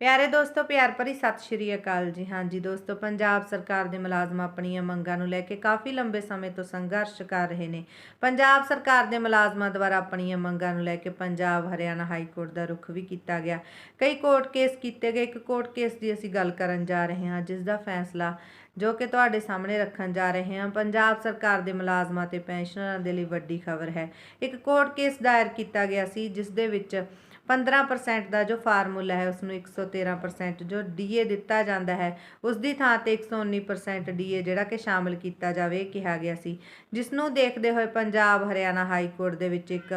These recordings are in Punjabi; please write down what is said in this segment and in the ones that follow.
ਪਿਆਰੇ ਦੋਸਤੋ, ਪਿਆਰ ਭਰੀ ਸਤਿ ਸ਼੍ਰੀ ਅਕਾਲ ਜੀ। ਹਾਂਜੀ ਦੋਸਤੋ, ਪੰਜਾਬ ਸਰਕਾਰ ਦੇ ਮੁਲਾਜ਼ਮ ਆਪਣੀਆਂ ਮੰਗਾਂ ਨੂੰ ਲੈ ਕੇ ਕਾਫੀ ਲੰਬੇ ਸਮੇਂ ਤੋਂ ਸੰਘਰਸ਼ ਕਰ ਰਹੇ ਨੇ। ਪੰਜਾਬ ਸਰਕਾਰ ਦੇ ਮੁਲਾਜ਼ਮਾਂ ਦੁਆਰਾ ਆਪਣੀਆਂ ਮੰਗਾਂ ਨੂੰ ਲੈ ਕੇ ਪੰਜਾਬ, ਹਰਿਆਣਾ ਹਾਈ ਕੋਰਟ ਦਾ ਰੁਖ ਵੀ ਕੀਤਾ ਗਿਆ। ਕਈ ਕੋਰਟ ਕੇਸ ਕੀਤੇ ਗਏ। ਇੱਕ ਕੋਰਟ ਕੇਸ ਦੀ ਅਸੀਂ ਗੱਲ ਕਰਨ ਜਾ ਰਹੇ ਹਾਂ, ਜਿਸ ਦਾ ਫੈਸਲਾ ਜੋ ਕਿ ਤੁਹਾਡੇ ਸਾਹਮਣੇ ਰੱਖਣ ਜਾ ਰਹੇ ਹਾਂ। ਪੰਜਾਬ ਸਰਕਾਰ ਦੇ ਮੁਲਾਜ਼ਮਾਂ ਤੇ ਪੈਨਸ਼ਨਰਾਂ ਦੇ ਲਈ ਵੱਡੀ ਖਬਰ ਹੈ। ਇੱਕ ਕੋਰਟ ਕੇਸ ਦਾਇਰ ਕੀਤਾ ਗਿਆ ਸੀ, ਜਿਸ ਦੇ ਵਿੱਚ 15% ਦਾ ਜੋ ਫਾਰਮੂਲਾ ਹੈ ਉਸ ਨੂੰ 113% ਜੋ ਡੀਏ ਦਿੱਤਾ ਜਾਂਦਾ ਹੈ ਉਸ ਦੀ ਥਾਂ ਤੇ 119% ਡੀਏ ਜਿਹੜਾ ਕਿ ਸ਼ਾਮਲ ਕੀਤਾ ਜਾਵੇ ਇਹ ਕਿਹਾ ਗਿਆ ਸੀ। ਜਿਸ ਨੂੰ ਦੇਖਦੇ ਹੋਏ ਪੰਜਾਬ, ਹਰਿਆਣਾ ਹਾਈ ਕੋਰਟ ਦੇ ਵਿੱਚ ਇੱਕ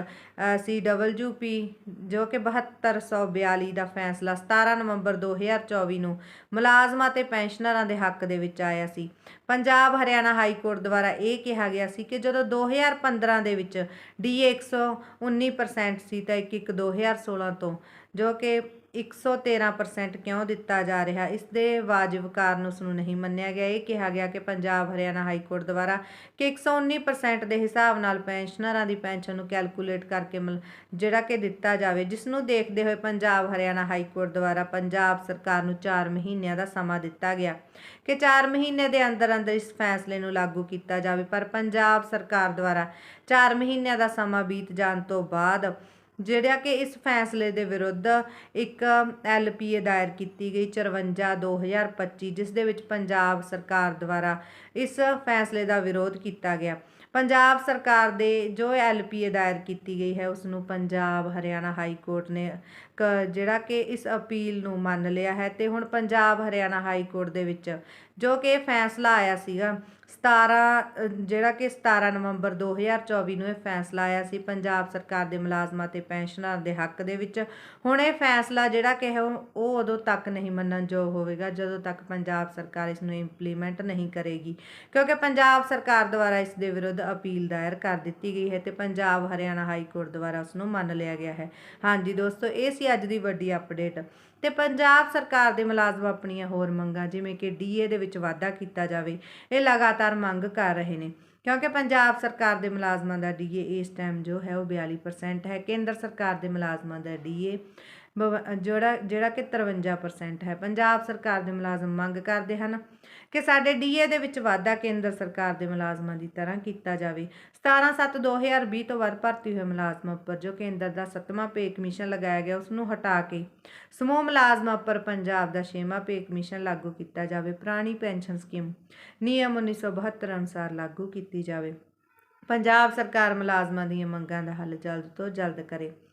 ਸੀਡਬਲਯੂਪੀ ਜੋ ਕਿ 7242 ਦਾ ਫੈਸਲਾ 17 ਨਵੰਬਰ 2024 ਨੂੰ ਮੁਲਾਜ਼ਮਾਂ ਤੇ ਪੈਨਸ਼ਨਰਾਂ ਦੇ ਹੱਕ ਦੇ ਵਿੱਚ ਆਇਆ ਸੀ। ਪੰਜਾਬ, ਹਰਿਆਣਾ ਹਾਈ ਕੋਰਟ ਦੁਆਰਾ ਇਹ ਕਿਹਾ ਗਿਆ ਸੀ ਕਿ ਜਦੋਂ 2015 ਦੇ ਵਿੱਚ ਡੀਏ 119% ਸੀ ਤਾਂ 1 1 2016 ਤੋਂ, ਜੋ ਕਿ 113% ਕਿਉਂ ਦਿੱਤਾ ਜਾ ਰਿਹਾ, ਇਸ ਦੇ ਵਾਜਬ ਕਾਰਨ ਉਸ ਨੂੰ ਨਹੀਂ ਮੰਨਿਆ ਗਿਆ। ਇਹ ਕਿਹਾ ਗਿਆ ਕਿ ਪੰਜਾਬ, ਹਰਿਆਣਾ ਹਾਈ ਕੋਰਟ ਦੁਆਰਾ ਕਿ 119% ਦੇ ਹਿਸਾਬ ਨਾਲ ਪੈਨਸ਼ਨਰਾਂ ਦੀ ਪੈਨਸ਼ਨ ਨੂੰ ਕੈਲਕੂਲੇਟ ਕਰਕੇ ਮਲ- ਜਿਹੜਾ ਕਿ ਦਿੱਤਾ ਜਾਵੇ, ਜਿਸ ਨੂੰ ਦੇਖਦੇ ਹੋਏ ਪੰਜਾਬ, ਹਰਿਆਣਾ ਹਾਈ ਕੋਰਟ ਦੁਆਰਾ ਪੰਜਾਬ ਸਰਕਾਰ ਨੂੰ 4 ਮਹੀਨਿਆਂ ਦਾ ਸਮਾਂ ਦਿੱਤਾ ਗਿਆ ਕਿ 4 ਮਹੀਨੇ ਦੇ ਅੰਦਰ ਅੰਦਰ ਇਸ ਫੈਸਲੇ ਨੂੰ ਲਾਗੂ ਕੀਤਾ ਜਾਵੇ। ਪਰ ਪੰਜਾਬ ਸਰਕਾਰ ਦੁਆਰਾ 4 ਮਹੀਨਿਆਂ ਦਾ ਸਮਾਂ ਬੀਤ ਜਾਣ ਤੋਂ ਬਾਅਦ ਜਿਹੜਾ ਕਿ ਇਸ ਫੈਸਲੇ ਦੇ ਵਿਰੁੱਧ ਇੱਕ ਐਲਪੀਏ ਦਾਇਰ ਕੀਤੀ ਗਈ 54 2025 ਜਿਸ ਦੇ ਵਿੱਚ ਪੰਜਾਬ ਸਰਕਾਰ ਦੁਆਰਾ ਇਸ ਫੈਸਲੇ ਦਾ ਵਿਰੋਧ ਕੀਤਾ ਗਿਆ। ਪੰਜਾਬ ਸਰਕਾਰ ਦੇ ਜੋ ਐਲਪੀਏ ਦਾਇਰ ਕੀਤੀ ਗਈ ਹੈ ਉਸ ਨੂੰ ਪੰਜਾਬ, ਹਰਿਆਣਾ ਹਾਈ ਕੋਰਟ ਨੇ ਕ- ਜਿਹੜਾ ਕਿ ਇਸ ਅਪੀਲ ਨੂੰ ਮੰਨ ਲਿਆ ਹੈ ਤੇ ਹੁਣ ਪੰਜਾਬ, ਹਰਿਆਣਾ ਹਾਈ ਕੋਰਟ ਦੇ ਵਿੱਚ ਜੋ ਕਿ ਇਹ ਫੈਸਲਾ ਆਇਆ ਸੀਗਾ 17 ਜਿਹੜਾ ਕਿ 17 ਨਵੰਬਰ 2024 ਨੂੰ ਇਹ ਫੈਸਲਾ ਆਇਆ ਸੀ, ਪੰਜਾਬ ਸਰਕਾਰ ਦੇ ਮੁਲਾਜ਼ਮਾਂ ਤੇ ਪੈਨਸ਼ਨਰਾਂ ਦੇ ਹੱਕ ਦੇ ਵਿੱਚ। ਹੁਣ ਇਹ ਫੈਸਲਾ ਜਿਹੜਾ ਕਿ ਹੈ, ਉਹ ਉਹ ਉਦੋਂ ਤੱਕ ਨਹੀਂ ਮੰਨਣਯੋਗ ਹੋਵੇਗਾ, ਜਦੋਂ ਤੱਕ ਪੰਜਾਬ ਸਰਕਾਰ ਇਸ ਨੂੰ ਇੰਪਲੀਮੈਂਟ ਨਹੀਂ ਕਰੇਗੀ, ਕਿਉਂਕਿ ਪੰਜਾਬ ਸਰਕਾਰ ਦੁਆਰਾ ਇਸ ਦੇ ਵਿਰੁੱਧ ਅਪੀਲ ਦਾਇਰ ਕਰ ਦਿੱਤੀ ਗਈ ਹੈ ਤੇ ਪੰਜਾਬ ਹਰਿਆਣਾ ਹਾਈ ਕੋਰਟ ਦੁਆਰਾ ਉਸ ਨੂੰ ਮੰਨ ਲਿਆ ਗਿਆ ਹੈ। ਹਾਂਜੀ ਦੋਸਤੋ, ਇਹ ਸੀ ਅੱਜ ਦੀ ਵੱਡੀ ਅਪਡੇਟ ਤੇ ਪੰਜਾਬ ਸਰਕਾਰ ਦੇ ਮੁਲਾਜ਼ਮ ਆਪਣੀਆਂ ਹੋਰ ਮੰਗਾਂ, ਜਿਵੇਂ ਕਿ ਡੀਏ ਦੇ ਵਿੱਚ ਵਾਧਾ ਕੀਤਾ ਜਾਵੇ, ਇਹ ਲਗਾਤਾਰ ਮੰਗ ਕਰ ਰਹੇ ਨੇ। ਕਿਉਂਕਿ ਪੰਜਾਬ ਸਰਕਾਰ ਦੇ ਮੁਲਾਜ਼ਮਾਂ ਦਾ ਡੀਏ ਇਸ ਟਾਈਮ ਜੋ ਹੈ ਉਹ 42% ਹੈ। ਕੇਂਦਰ ਸਰਕਾਰ ਦੇ ਮੁਲਾਜ਼ਮਾਂ ਦਾ ਡੀਏ ਜਿਹੜਾ ਜਿਹੜਾ ਕਿ 53% ਹੈ। ਪੰਜਾਬ ਸਰਕਾਰ ਦੇ ਮੁਲਾਜ਼ਮ ਮੰਗ ਕਰਦੇ ਹਨ ਕਿ ਸਾਡੇ ਡੀਏ ਦੇ ਵਿੱਚ ਵਾਧਾ ਕੇਂਦਰ ਸਰਕਾਰ ਦੇ ਮੁਲਾਜ਼ਮਾਂ ਦੀ ਤਰ੍ਹਾਂ ਕੀਤਾ ਜਾਵੇ। 17/7/2020 ਤੋਂ ਵੱਧ ਭਰਤੀ ਹੋਏ ਮੁਲਾਜ਼ਮਾਂ ਉੱਪਰ ਜੋ ਕੇਂਦਰ ਦਾ 7ਵਾਂ ਪੇ ਕਮਿਸ਼ਨ ਲਗਾਇਆ ਗਿਆ ਉਸ ਨੂੰ ਹਟਾ ਕੇ ਸਮੂਹ ਮੁਲਾਜ਼ਮਾਂ ਉੱਪਰ ਪੰਜਾਬ ਦਾ 6ਵਾਂ ਪੇ ਕਮਿਸ਼ਨ ਲਾਗੂ ਕੀਤਾ ਜਾਵੇ। ਪੁਰਾਣੀ ਪੈਨਸ਼ਨ ਸਕੀਮ ਨਿਯਮ 1972 ਅਨੁਸਾਰ ਲਾਗੂ ਕੀਤੀ ਜਾਵੇ। ਪੰਜਾਬ ਸਰਕਾਰ ਮੁਲਾਜ਼ਮਾਂ ਦੀਆਂ ਮੰਗਾਂ ਦਾ ਹੱਲ ਜਲਦ ਤੋਂ ਜਲਦ ਕਰੇ।